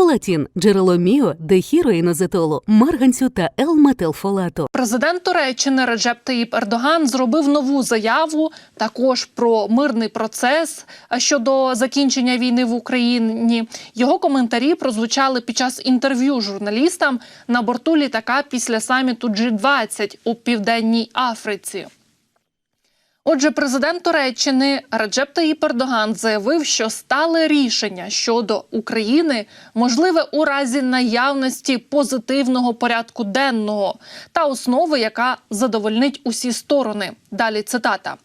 Фолатін – джерело міо, дехіроїнозетолу, марганцю та Л-метилфолату. Президент Туреччини Реджеп Таїп Ердоган зробив нову заяву також про мирний процес щодо закінчення війни в Україні. Його коментарі прозвучали під час інтерв'ю журналістам на борту літака після саміту G20 у південній Африці. Отже, президент Туреччини Раджеп Таїп Ердоган заявив, що стале рішення щодо України можливе у разі наявності позитивного порядку денного та основи, яка задовольнить усі сторони. Далі цитата.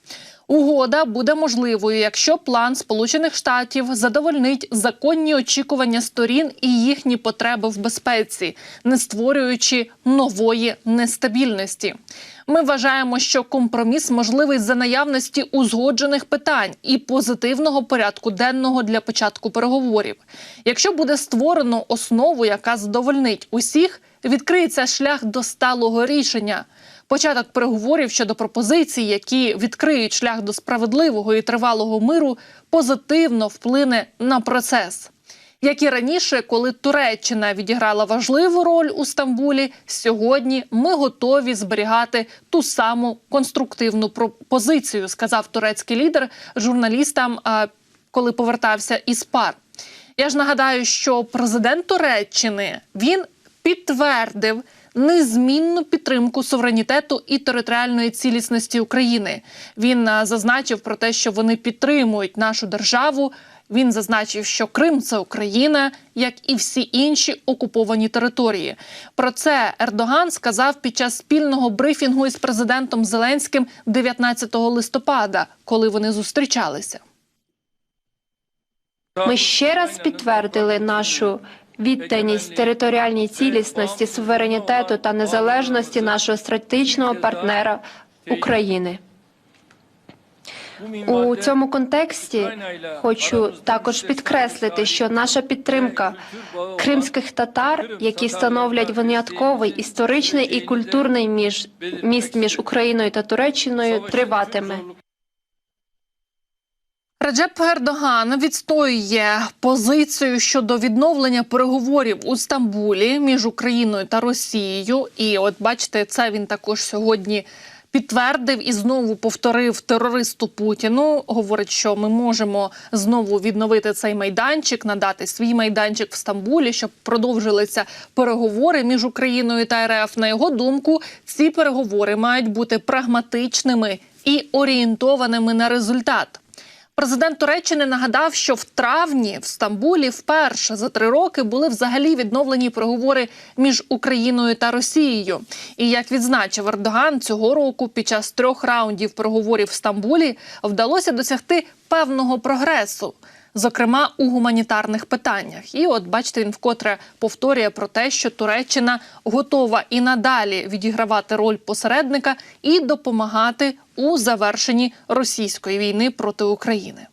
Угода буде можливою, якщо план Сполучених Штатів задовольнить законні очікування сторін і їхні потреби в безпеці, не створюючи нової нестабільності. Ми вважаємо, що компроміс можливий за наявності узгоджених питань і позитивного порядку денного для початку переговорів. Якщо буде створено основу, яка задовольнить усіх, відкриється шлях до сталого рішення. Початок переговорів щодо пропозицій, які відкриють шлях до справедливого і тривалого миру, позитивно вплине на процес. Як і раніше, коли Туреччина відіграла важливу роль у Стамбулі, сьогодні ми готові зберігати ту саму конструктивну пропозицію, сказав турецький лідер журналістам, коли повертався із пар. Я ж нагадаю, що президент Туреччини він підтвердив незмінну підтримку суверенітету і територіальної цілісності України. Він зазначив про те, що вони підтримують нашу державу. Він зазначив, що Крим це Україна, як і всі інші окуповані території. Про це Ердоган сказав під час спільного брифінгу із президентом Зеленським 19 листопада, коли вони зустрічалися. Ми ще раз підтвердили нашу відданість територіальній цілісності, суверенітету та незалежності нашого стратегічного партнера України. У цьому контексті хочу також підкреслити, що наша підтримка кримських татар, які становлять винятковий історичний і культурний між міст між Україною та Туреччиною, триватиме. Реджеп Ердоган відстоює позицію щодо відновлення переговорів у Стамбулі між Україною та Росією. І от бачите, це він також сьогодні підтвердив і знову повторив терористу Путіну. Говорить, що ми можемо знову відновити цей майданчик, надати свій майданчик в Стамбулі, щоб продовжилися переговори між Україною та РФ. На його думку, ці переговори мають бути прагматичними і орієнтованими на результат. Президент Туреччини нагадав, що в травні в Стамбулі вперше за три роки були взагалі відновлені переговори між Україною та Росією. І як відзначив Ердоган, цього року під час трьох раундів переговорів в Стамбулі вдалося досягти певного прогресу. Зокрема, у гуманітарних питаннях, і от бачите, він вкотре повторює про те, що Туреччина готова і надалі відігравати роль посередника і допомагати у завершенні російської війни проти України.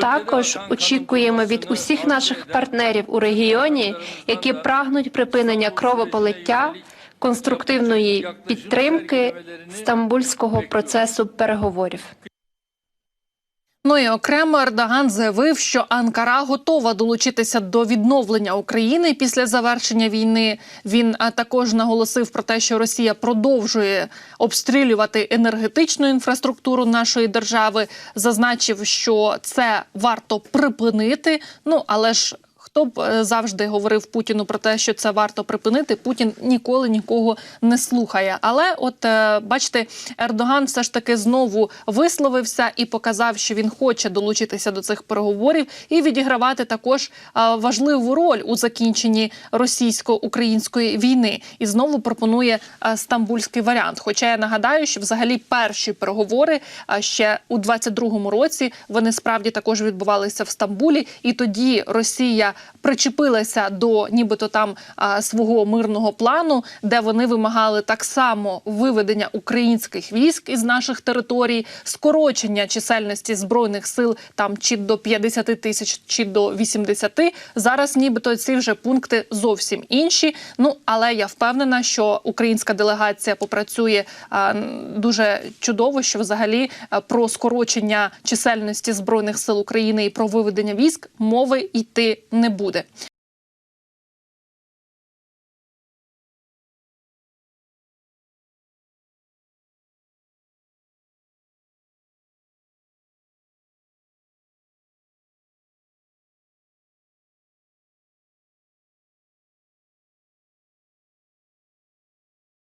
Також очікуємо від усіх наших партнерів у регіоні, які прагнуть припинення кровополиття, конструктивної підтримки стамбульського процесу переговорів. Ну і окремо Ердоган заявив, що Анкара готова долучитися до відновлення України після завершення війни. Він а, також наголосив про те, що Росія продовжує обстрілювати енергетичну інфраструктуру нашої держави. Зазначив, що це варто припинити. Ну але ж. Хто б е, завжди говорив Путіну про те, що це варто припинити, Путін ніколи нікого не слухає. Але, от е, бачите, Ердоган все ж таки знову висловився і показав, що він хоче долучитися до цих переговорів і відігравати також е, важливу роль у закінченні російсько-української війни. І знову пропонує стамбульський варіант. Хоча я нагадаю, що взагалі перші переговори ще у 22-му році вони справді також відбувалися в Стамбулі, і тоді Росія причепилася до нібито там а, свого мирного плану, де вони вимагали так само виведення українських військ із наших територій, скорочення чисельності збройних сил там чи до 50 тисяч, чи до 80. Зараз нібито ці вже пункти зовсім інші. Ну але я впевнена, що українська делегація попрацює а, дуже чудово, що взагалі а, про скорочення чисельності збройних сил України і про виведення військ мови йти не не буде.